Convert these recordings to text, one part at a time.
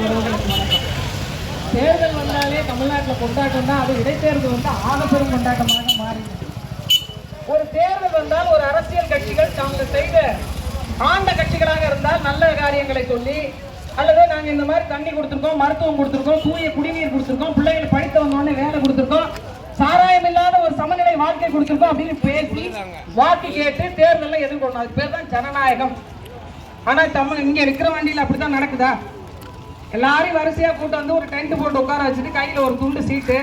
உறவுகளுக்கு வணக்கம் தேர்தல் வந்தாலே தமிழ்நாட்டில் கொண்டாட்டம் தான். அது இடைத்தேர்தல் வந்து ஆகப்பெரும் கொண்டாட்டமாக மாறிடுது ஒரு தேர்தல் வந்தால் ஒரு அரசியல் கட்சிகள் தாங்கள் செய்த ஆண்ட கட்சிகளாக இருந்தால் நல்ல காரியங்களை சொல்லி அல்லது நாங்கள் இந்த மாதிரி தண்ணி கொடுத்துருக்கோம் மருத்துவம் கொடுத்துருக்கோம் தூய குடிநீர் கொடுத்துருக்கோம் பிள்ளைகள் படித்த வந்தோடனே வேலை கொடுத்துருக்கோம் சாராயம் இல்லாத ஒரு சமநிலை வாழ்க்கை கொடுத்துருக்கோம் அப்படின்னு பேசி வாக்கு கேட்டு தேர்தலில் எதிர்கொள்ளணும் அது பேர் தான் ஜனநாயகம். ஆனால் தமிழ் இங்கே இருக்கிற வண்டியில் அப்படி தான் நடக்குதா? எல்லாரையும் வரிசையாக கூட்டு வந்து ஒரு டென்ட் போட்டு உட்கார வச்சுட்டு கையில் ஒரு துண்டு சீட்டு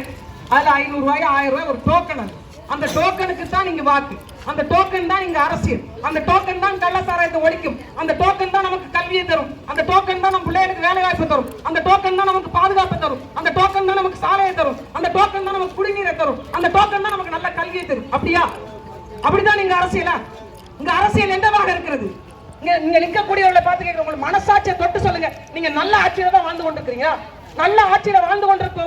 அதில் ஐநூறு ஆயிரம் ரூபாய் ஒரு டோக்கன் அது. அந்த டோக்கனுக்கு தான் நீங்கள் வாக்கு. அந்த டோக்கன் தான் இங்க அரசியல். அந்த டோக்கன் தான் கள்ளசாராயத்தை ஒழிக்கும். அந்த டோக்கன் தான் நமக்கு கல்வியை தரும். அந்த டோக்கன் தான் நம்ம பிள்ளைகளுக்கு வேலை வாய்ப்பு தரும். அந்த டோக்கன் தான் நமக்கு பாதுகாப்பு தரும். அந்த டோக்கன் தான் நமக்கு சாலையை தரும். அந்த டோக்கன் தான் நமக்கு குடிநீரை தரும். அந்த டோக்கன் தான் நமக்கு நல்ல கல்வியை தரும். அப்படியா? அப்படிதான் நீங்க அரசியலா? இங்க அரசியல் என்னவாக இருக்கிறது? நீங்க இங்க நிற்கக்கூடியவர்களை பார்த்து கேட்கிறேன் உங்களுக்கு மனசாட்சியை தொட்டு சொல்லுங்க. நீங்க நல்ல ஆட்சியில தான் வாழ்ந்து கொண்டிருக்கிறீங்க. நல்ல ஆட்சியில வாழ்ந்து கொண்டிருக்க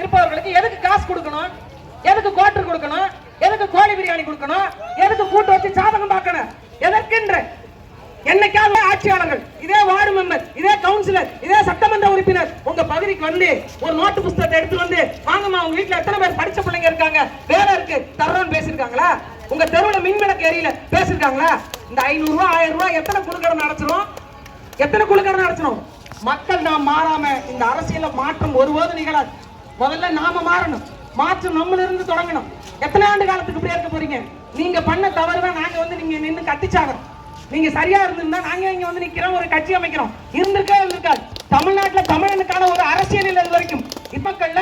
இருப்பவர்களுக்கு எதுக்கு காசு கொடுக்கணும்? எதுக்கு கோட்டர் கொடுக்கணும்? எதுக்கு கோழி பிரியாணி கொடுக்கணும்? எதுக்கு கூட்டு வச்சு சாதகம் பார்க்கணும்? எதற்கென்ற? என்னைக்காவது ஆட்சியாளர்கள் இதே வார்டு மெம்பர் இதே கவுன்சிலர் இதே சட்டமன்ற உறுப்பினர் உங்க பகுதிக்கு வந்து ஒரு நோட்டு புஸ்தகத்தை எடுத்து வந்து வாங்கம்மா உங்க வீட்டுல எத்தனை பேர் படிச்ச பிள்ளைங்க இருக்காங்க? வேலை இருக்கு. தர்றோம்னு பேசிருக்காங்களா உங்க தெருவுல மின்விளக்கு எரியல பேசிருக்காங்களா இந்த ஐநூறு ரூபாய் ஆயிரம் ரூபாய் எத்தனை குழுக்கடன் நடச்சிரும் எத்தனை குழுக்கடன் அடைச்சிடும் மக்கள் நாம் மாறாம இந்த அரசியல மாற்றம் ஒருபோது நிகழாது. முதல்ல நாம மாறணும். மாற்றம் நம்மள இருந்து தொடங்கணும். எத்தனை ஆண்டு காலத்துக்கு இப்படியே இருக்க போறீங்க? நீங்க பண்ண தவறுதான் நாங்க வந்து நீங்க நின்று கத்திச்சாங்க நீங்க சரியா இருந்திருந்தா நாங்க இங்க வந்து நிக்கிறோம் ஒரு கட்சி அமைக்கிறோம். இருந்திருக்கா இருந்திருக்காது. தமிழ்நாட்டில் தமிழனுக்கான ஒரு அரசியல் இல்லை இது வரைக்கும். இப்பக்கல்ல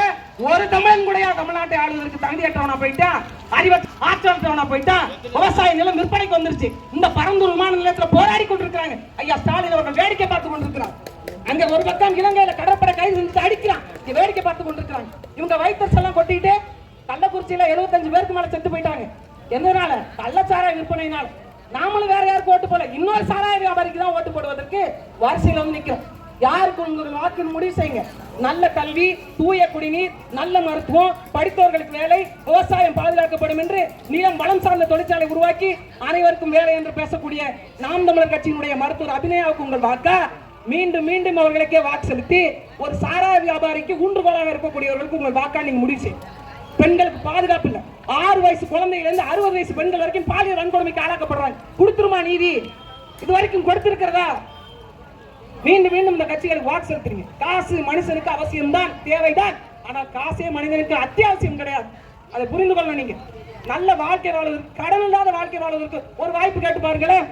ஒரு தமிழன் கூடயா தமிழ்நாட்டை ஆளுவதற்கு தகுதியற்றவனா போயிட்டா? அறிவ ஆற்றவனா போயிட்டா? விவசாய நிலம் விற்பனைக்கு வந்துருச்சு. இந்த பரந்தூர் விமான நிலையத்துல போராடி கொண்டிருக்கிறாங்க. ஐயா ஸ்டாலின் அவர்கள் வேடிக்கை பார்த்து கொண்டிருக்கிறான் அங்க ஒரு பக்கம் இலங்கையில கடற்படை கைது செஞ்சு அடிக்கிறான். இங்க வேடிக்கை பார்த்து கொண்டிருக்கிறாங்க. இவங்க வைத்தர்ஸ் எல்லாம் கொட்டிட்டு கள்ளக்குறிச்சியில 75 பேருக்கு மேல செத்து போயிட்டாங்க. எதனால கள்ளச்சாராய விற்பனையினால நாமளும் வேற யாருக்கு ஓட்டு போல இன்னொரு சாராய வியாபாரிக்கு தான் ஓட்டு போடுவதற்கு வரிசையில் வந்து நிற்கிறோம் யாருக்கு உங்களுக்கு வாக்குன்னு முடிவு செய்யுங்க. நல்ல கல்வி தூய குடிநீர் நல்ல மருத்துவம் படித்தவர்களுக்கு வேலை விவசாயம் பாதுகாக்கப்படும் என்று நிலம் வளம் சார்ந்த தொழிற்சாலை உருவாக்கி அனைவருக்கும் வேலை என்று பேசக்கூடிய நாம் தமிழர் கட்சியினுடைய மருத்துவர் அபிநயாவுக்கு உங்கள் வாக்கா? மீண்டும் மீண்டும் அவர்களுக்கே வாக்கு செலுத்தி ஒரு சாராய வியாபாரிக்கு ஊன்றுகோலாக இருக்கக்கூடியவர்களுக்கு உங்கள் வாக்கா நீங்க முடிவு செய்யும் பெண்களுக்கு பாதுகாப்பு இல்லை. ஆறு வயசு குழந்தையில இருந்து அறுபது வயசு பெண்கள் வரைக்கும் பாலியல் வன்கொடுமைக்கு ஆளாக்கப்படுறாங்க. கொடுத்துருமா நீதி? இது வரைக்கும் கொடுத்திருக்கிறதா? மீண்டும் மீண்டும் இந்த கட்சிகளுக்கு வாக்கு செலுத்துறீங்க. காசு மனுஷனுக்கு அவசியம்தான் தேவைதான். ஆனால் காசே மனிதனுக்கு அத்தியாவசியம் கிடையாது. அதை புரிந்து கொள்ளணும் நீங்க. நல்ல வாழ்க்கை வாழ்வதற்கு கடன் இல்லாத வாழ்க்கை வாழ்வதற்கு ஒரு வாய்ப்பு கேட்டு பாருங்களேன்.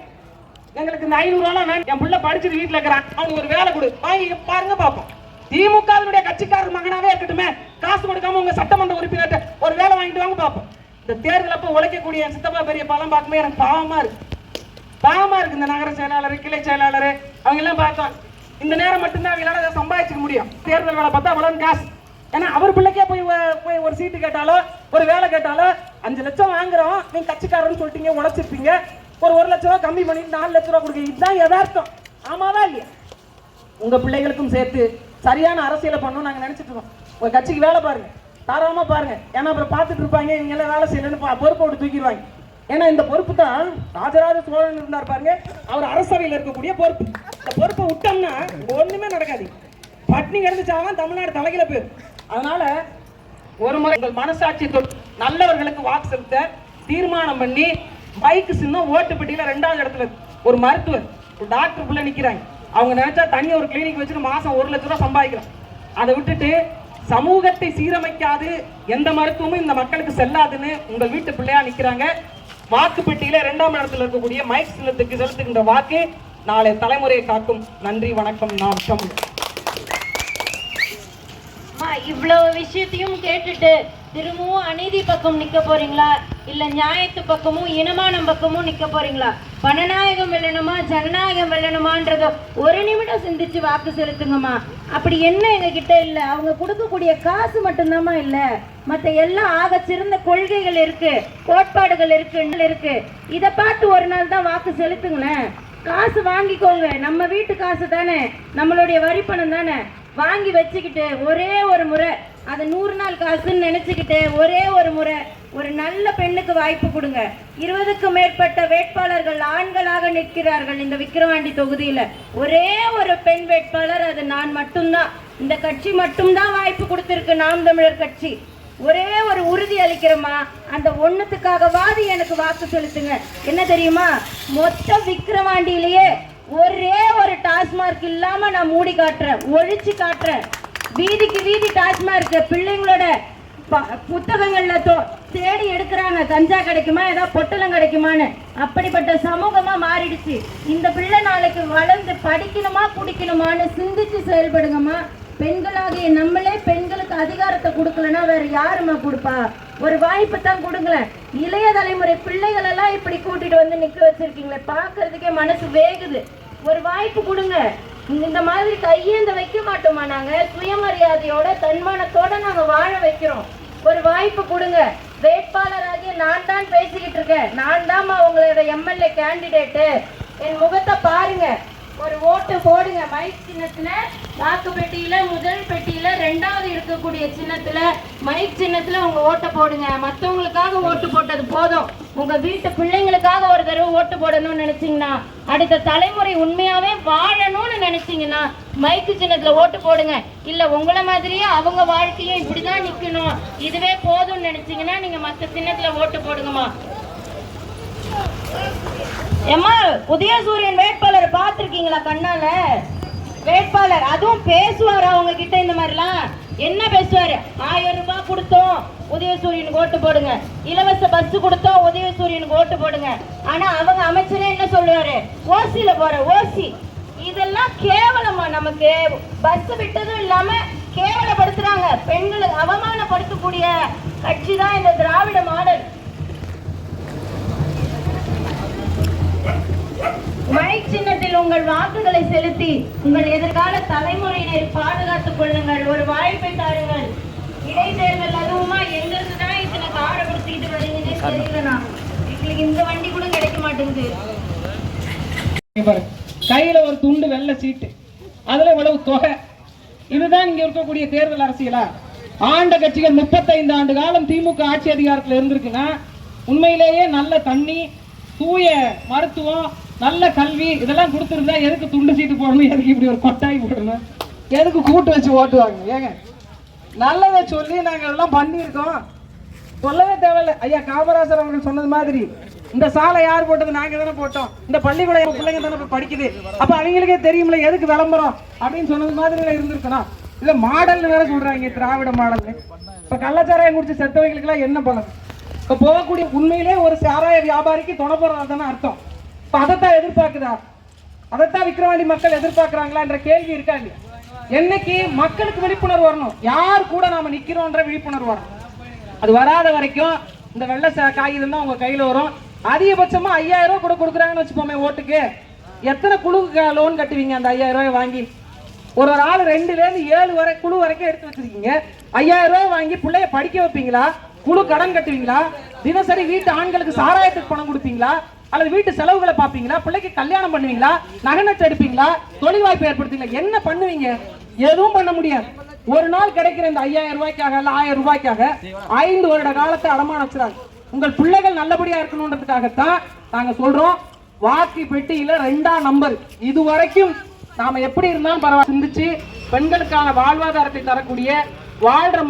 எங்களுக்கு இந்த ஐநூறு ரூபாய் வேணும். என் பிள்ளை படிச்சுட்டு வீட்டுல இருக்கிறான். அவனுக்கு ஒரு வேலை கொடு. வாங்கி பாருங்க பாப்போம். திமுகவினுடைய கட்சிக்காரர் மகனாவே இருக்கட்டுமே. காசு கொடுக்காம உங்க சட்டமன்ற உறுப்பினர்கிட்ட ஒரு வேலை வாங்கிட்டு வாங்க பாப்போம். இந்த தேர்தல் அப்ப உழைக்கக்கூடிய சித்தப்பா பெரிய பழம் பார்க்கும்போது எனக்கு பாவமா இருக்கு. பாவமா இருக்கு இந்த நகர செயலாளர் கிளை செயலாளர். அவங்க எல்லாம் இந்த நேரம் மட்டும்தான் அவங்களால அதை சம்பாதிச்சுக்க முடியும். தேர்தல் வேலை பார்த்தா அவ்வளவு காசு. ஏன்னா அவர் பிள்ளைக்கே போய் போய் ஒரு சீட்டு கேட்டாலோ ஒரு வேலை கேட்டாலோ அஞ்சு லட்சம் வாங்குறோம் நீங்க கட்சிக்காரன்னு சொல்லிட்டீங்க உழைச்சிருப்பீங்க. ஒரு ஒரு லட்ச ரூபா கம்மி பண்ணிட்டு நாலு லட்ச ரூபா கொடுக்க இதுதான் யதார்த்தம். ஆமாவா இல்லையா? உங்க பிள்ளைகளுக்கும் சேர்த்து சரியான அரசியலை பண்ணணும் நாங்க நினைச்சிட்டு இருக்கோம். உங்க கட்சிக்கு வேலை பாருங்க. தாராளமா பாருங்க. ஏன்னா அப்புறம் பார்த்துட்டு இருப்பாங்க இவங்க எல்லாம் வேலை செய்யலன்னு பா- பொறுப்பை விட்டு தூக்கிடுவாங்க. ஏன்னா இந்த பொறுப்பு தான் ராஜராஜ சோழன் இருந்தார் பாருங்க. அவர் அரசவையில் இருக்கக்கூடிய பொறுப்பு. இந்த பொறுப்பை விட்டோம்னா ஒன்றுமே ஒண்ணுமே நடக்காது. பட்னி கிடந்துச்சாலும் தமிழ்நாடு தலைகில போயிடும் அதனால ஒரு முறை உங்கள் மனசாட்சி நல்லவர்களுக்கு வாக்கு செலுத்த தீர்மானம் பண்ணி பைக்கு சின்னம் ஓட்டு பெட்டியில் ரெண்டாவது இடத்துல ஒரு மருத்துவர் ஒரு டாக்டர் புள்ள நிற்கிறாங்க அவங்க நினைச்சா தனி ஒரு கிளினிக் வச்சுட்டு மாசம் ஒரு லட்ச ரூபா சம்பாதிக்கிறான். அதை விட்டுட்டு சமூகத்தை சீரமைக்காது எந்த மருத்துவமும் இந்த மக்களுக்கு செல்லாதுன்னு உங்கள் வீட்டு பிள்ளையா நிக்கிறாங்க. வாக்கு பெட்டியில இரண்டாம் இடத்துல இருக்கக்கூடிய மைக் சின்னத்துக்கு செலுத்துகின்ற வாக்கு நாளை தலைமுறையை காக்கும் நன்றி வணக்கம் நாம் தமிழ் அம்மா இவ்வளவு விஷயத்தையும் கேட்டுட்டு திரும்பவும் அநீதி பக்கம் நிக்க போறீங்களா? இல்ல நியாயத்து பக்கமும் இனமானம் பக்கமும் நிக்க போறீங்களா? பணநாயகம் வெல்லணுமா ஜனநாயகம் வெல்லணுமான்றத ஒரு நிமிடம் சிந்திச்சு வாக்கு செலுத்துங்கம்மா. அப்படி என்ன எங்க கிட்ட இல்ல? அவங்க கொடுக்கக்கூடிய காசு மட்டும்தாம்மா இல்ல. மத்த எல்லாம் ஆக சிறந்த கொள்கைகள் இருக்கு கோட்பாடுகள் இருக்கு இருக்கு. இதை பார்த்து ஒரு நாள் தான் வாக்கு செலுத்துங்களேன். காசு வாங்கிக்கோங்க. நம்ம வீட்டு காசு தானே. நம்மளுடைய வரி பணம் தானே. வாங்கி வச்சுக்கிட்டு ஒரே ஒரு முறை அதை நூறு நாள் காசுன்னு நினச்சிக்கிட்டு ஒரே ஒரு முறை ஒரு நல்ல பெண்ணுக்கு வாய்ப்பு கொடுங்க. இருபதுக்கும் மேற்பட்ட வேட்பாளர்கள் ஆண்களாக நிற்கிறார்கள் இந்த விக்கிரவாண்டி தொகுதியில். ஒரே ஒரு பெண் வேட்பாளர் அது நான் மட்டும்தான். இந்த கட்சி மட்டும்தான் வாய்ப்பு கொடுத்துருக்கு நாம் தமிழர் கட்சி. ஒரே ஒரு உறுதி அளிக்கிறோமா அந்த ஒண்ணுத்துக்காகவாது எனக்கு வாக்கு செலுத்துங்க. என்ன தெரியுமா? மொத்த விக்கிரவாண்டியிலேயே ஒரே ஒரு டாஸ்மார்க் இல்லாம நான் மூடி காட்டுறேன். ஒழிச்சு காட்டுறேன். வீதிக்கு வீதி டாஸ்மார்க் பிள்ளைங்களோட ப- புத்தகங்கள்ல தோ- தேடி எடுக்கிறாங்க. கஞ்சா கிடைக்குமா? ஏதாவது பொட்டலம் கிடைக்குமான்னு. அப்படிப்பட்ட சமூகமா மாறிடுச்சு. இந்த பிள்ளை நாளைக்கு வளர்ந்து படிக்கணுமா குடிக்கணுமான்னு சிந்திச்சு செயல்படுங்கம்மா. பெண்களாகிய நம்மளே பெண்களுக்கு அதிகாரத்தை கொடுக்கலன்னா வேற யாரும்மா கொடுப்பா? ஒரு வாய்ப்பு தான் கொடுங்களேன். இளைய தலைமுறை பிள்ளைகள் எல்லாம் இப்படி கூட்டிட்டு வந்து நிக்க வச்சிருக்கீங்களே பாக்குறதுக்கே மனசு வேகுது. ஒரு வாய்ப்பு கொடுங்க. இந்த- மாதிரி கையேந்த வைக்க மாட்டோமா நாங்க? சுயமரியாதையோட தன்மானத்தோட நாங்க வாழ வைக்கிறோம். ஒரு வாய்ப்பு கொடுங்க. வேட்பாளராகிய நான் தான் பேசிக்கிட்டு இருக்கேன். நான் தான் உங்களோட எம்எல்ஏ கேண்டிடேட்டு என் முகத்தை பாருங்க. ஒரு ஓட்டு போடுங்க. மைக் சின்னத்துல வாக்கு பெட்டியில முதல் பெட்டியில ரெண்டாவது இருக்கக்கூடிய சின்னத்துல மைக் சின்னத்துல உங்க ஓட்டை போடுங்க. மத்தவங்களுக்காக ஓட்டு போட்டது போதும். உங்க வீட்டு பிள்ளைங்களுக்காக ஒரு தடவை ஓட்டு போடணும்னு நினைச்சீங்கன்னா அடுத்த தலைமுறை உண்மையாவே வாழணும்னு நினைச்சீங்கன்னா மைக்கு சின்னத்துல ஓட்டு போடுங்க. இல்ல உங்களை மாதிரியே அவங்க வாழ்க்கையும் இப்படிதான் நிக்கணும். இதுவே போதும்னு நினைச்சீங்கன்னா நீங்க மத்த சின்னத்துல ஓட்டு போடுங்கம்மா. ஏம்மா உதயசூரியன் வேட்பாளர் பார்த்திருக்கீங்களா கண்ணால? வேட்பாளர் அதுவும் பேசுவார் அவங்க கிட்ட இந்த மாதிரிலாம்? என்ன பேசுவார்? ஆயிரம் ரூபாய் கொடுத்தோம் உதயசூரியனுக்கு ஓட்டு போடுங்க. இலவச பஸ் கொடுத்தோம் உதயசூரியனுக்கு ஓட்டு போடுங்க. ஆனா அவங்க அமைச்சரே என்ன சொல்லுவாரு? ஓசியில போற ஓசி. இதெல்லாம் கேவலமா நமக்கு. பஸ் விட்டதும் இல்லாம கேவலப்படுத்துறாங்க. பெண்களை அவமானப்படுத்தக்கூடிய கட்சி தான் இந்த திராவிட மாடல். உங்கள் வாக்குகளை செலுத்தி உங்கள் எதிர்கால தலைமுறையினரை பாதுகாத்துக் கொள்ளுங்கள். ஒரு வாய்ப்பை தாருங்கள். இடைத்தேர்தல் அதுவுமா? எங்களுக்கு தான் இத்தனை காரை கொடுத்துக்கிட்டு வரீங்கன்னே தெரியலண்ணா எங்களுக்கு இந்த வண்டி கூட கிடைக்க மாட்டேங்குது. கையில ஒரு துண்டு வெள்ளை சீட்டு. அதுல இவ்வளவு தொகை. இதுதான் இங்க இருக்கக்கூடிய தேர்தல் அரசியலா? ஆண்ட கட்சிகள் முப்பத்தைந்து ஆண்டு காலம் திமுக ஆட்சி அதிகாரத்துல இருந்திருக்குன்னா உண்மையிலேயே நல்ல தண்ணி தூய மருத்துவம் நல்ல கல்வி இதெல்லாம் கொடுத்துருந்தா எதுக்கு துண்டு சீட்டு போடணும்? எதுக்கு இப்படி ஒரு கொட்டாய் போடணும்? எதுக்கு கூட்டு வச்சு ஓட்டுவாங்க? ஏங்க நல்லதை சொல்லி நாங்கள் எல்லாம் பண்ணியிருக்கோம். சொல்லவே தேவையில்ல. ஐயா காமராஜர் அவர்கள் சொன்னது மாதிரி இந்த சாலை யார் போட்டது? நாங்க தானே போட்டோம். இந்த பள்ளிக்கூட பிள்ளைங்க தானே இப்போ படிக்குது. அப்ப அவங்களுக்கே தெரியும்ல எதுக்கு விளம்பரம்? அப்படின்னு சொன்னது மாதிரி இருந்திருக்கணும். இல்ல மாடல்னு வேற சொல்றாங்க திராவிட மாடல் இப்ப கள்ளச்சாராயம் குடிச்சு செத்தவங்களுக்கு எல்லாம் என்ன பலன்? இப்ப போகக்கூடிய உண்மையிலே ஒரு சாராய வியாபாரிக்கு துணை தானே அர்த்தம். இப்போ அதைத்தான் எதிர்பார்க்குதா? அதைத்தான் விக்கிரவாண்டி மக்கள் எதிர்பார்க்கறாங்களான்ற கேள்வி இருக்கா இல்லையா? என்னைக்கு மக்களுக்கு விழிப்புணர்வு வரணும்? யார் கூட நாம நிக்கிறோன்ற விழிப்புணர்வு வரணும்? அது வராத வரைக்கும் இந்த வெள்ளை ச- காகிதம் தான் உங்க கையில வரும். அதிகபட்சமா ஐயாயிரம் ரூபாய் கூட கொடுக்குறாங்கன்னு வச்சுப்போமே ஓட்டுக்கு. எத்தனை குழு லோன் கட்டுவீங்க அந்த ஐயாயிரம் ரூபாய் வாங்கி? ஒரு ஒரு ஆள் ரெண்டுல இருந்து ஏழு வரை குழு வரைக்கும் எடுத்து வச்சிருக்கீங்க. ஐயாயிரம் ரூபாய் வாங்கி பிள்ளைய படிக்க வைப்பீங்களா? குழு கடன் கட்டுவீங்களா? தினசரி வீட்டு ஆண்களுக்கு சாராயத்துக்கு பணம் கொடுப்பீங்களா? அல்லது வீட்டு செலவுகளை பார்ப்பீங்களா? பிள்ளைக்கு கல்யாணம் பண்ணுவீங்களா? நகை நட்டு எடுப்பீங்களா? தொழில் வாய்ப்பு ஏற்படுத்துவீங்களா? என்ன பண்ணுவீங்க? எதுவும் பண்ண முடியாது. ஒரு நாள் கிடைக்கிற இந்த ஐயாயிரம் ரூபாய்க்காக இல்ல ஆயிரம் ரூபாய்க்காக ஐந்து வருட காலத்தை அடமானம் வச்சுறாங்க. உங்கள் பிள்ளைகள் நல்லபடியா இருக்கணும்ன்றதுக்காகத்தான் நாங்க சொல்றோம். வாக்கு பெட்டியில ரெண்டாம் நம்பர். இது வரைக்கும் நாம எப்படி இருந்தாலும் பரவாயில்ல. சிந்திச்சு பெண்களுக்கான வாழ்வாதாரத்தை தரக்கூடிய வாழ்ற